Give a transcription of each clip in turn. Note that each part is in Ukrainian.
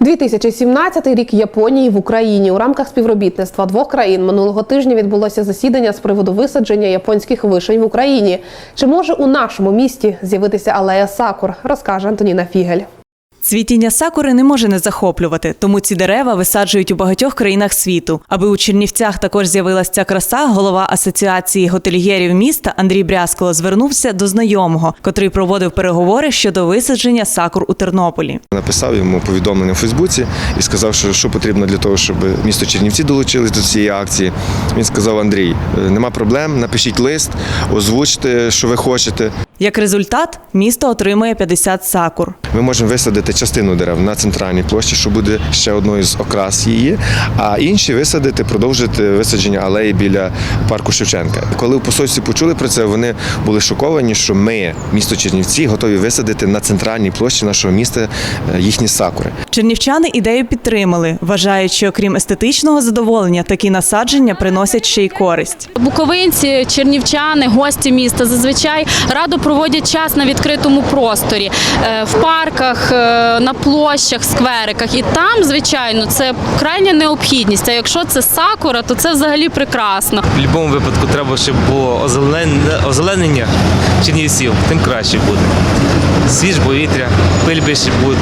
2017 рік Японії в Україні у рамках співробітництва двох країн минулого тижня відбулося засідання з приводу висадження японських вишень в Україні. Чи може у нашому місті з'явитися алея сакур? Розкаже Антоніна Фігель. Цвітіння сакури не може не захоплювати, тому ці дерева висаджують у багатьох країнах світу. Аби у Чернівцях також з'явилася ця краса, голова асоціації готельєрів міста Андрій Брязкало звернувся до знайомого, котрий проводив переговори щодо висадження сакур у Тернополі. Написав йому повідомлення в Фейсбуці і сказав, що, що потрібно для того, щоб місто Чернівці долучились до цієї акції. Він сказав: Андрій, е, нема проблем, напишіть лист, озвучте, що ви хочете. Як результат, місто отримує 50 сакур. Ми можемо висадити частину дерев на центральній площі, що буде ще одною з окрас її, а інші висадити, продовжити висадження алеї біля парку Шевченка. Коли в посольстві почули про це, вони були шоковані, що ми, місто Чернівці, готові висадити на центральній площі нашого міста е, їхні сакури. Чернівчани ідею підтримали, вважають, що окрім естетичного задоволення, такі насадження приносять ще й користь. Буковинці, чернівчани, гості міста зазвичай радо проводять час на відкритому просторі, е, в парках, е, на площах, сквериках. І там, звичайно, це крайня необхідність. А якщо це сакура, то це взагалі прекрасно. В будь-якому випадку треба, щоб було озелен- озеленення чернівців, тим краще буде. Свіж повітря, пиль більше буде,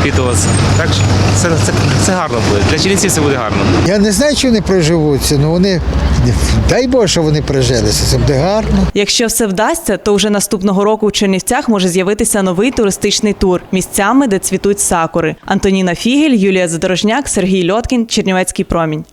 впітуватися. Так що це, це, це гарно буде. Для чернівців це буде гарно. Я не знаю, чи вони проживуться, але вони дай Боже, що вони прижилися. Це буде гарно. Якщо все вдасться, то вже наступного року у Чернівцях може з'явитися новий туристичний тур місцями, де цвітуть сакури. Антоніна Фігель, Юлія Задорожняк, Сергій Льоткін, Чернівецький промінь.